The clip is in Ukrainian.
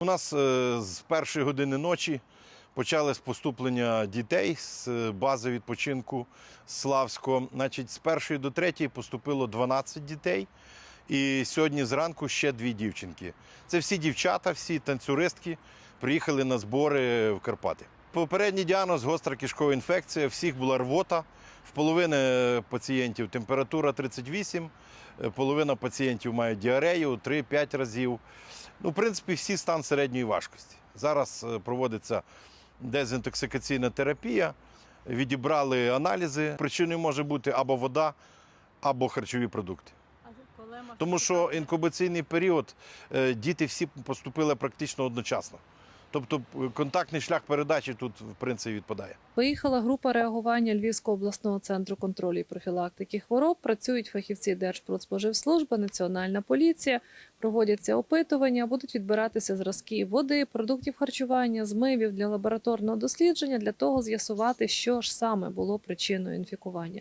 У нас е, з першої години ночі почалось поступлення дітей з е, бази відпочинку Славського. Значить, з першої до третьої поступило 12 дітей. І сьогодні зранку ще дві дівчинки. Це всі дівчата, всі танцюристки приїхали на збори в Карпати. Попередній діагноз гостра кишкова інфекція. Всіх була рвота. В половини пацієнтів температура 38, е, половина пацієнтів мають діарею 3-5 разів. Ну, в принципі, всі стан середньої важкості. Зараз е, проводиться дезінтоксикаційна терапія. Відібрали аналізи. Причиною може бути або вода, або харчові продукти. Тому що інкубаційний період е, діти всі поступили практично одночасно. Тобто е, контактний шлях передачі тут в принципі відпадає. Виїхала група реагування Львівського обласного центру контролю і профілактики хвороб. Працюють фахівці Держпродспоживслужби, Національна поліція. Проводяться опитування, будуть відбиратися зразки води, продуктів харчування, змивів для лабораторного дослідження для того з'ясувати, що ж саме було причиною інфікування.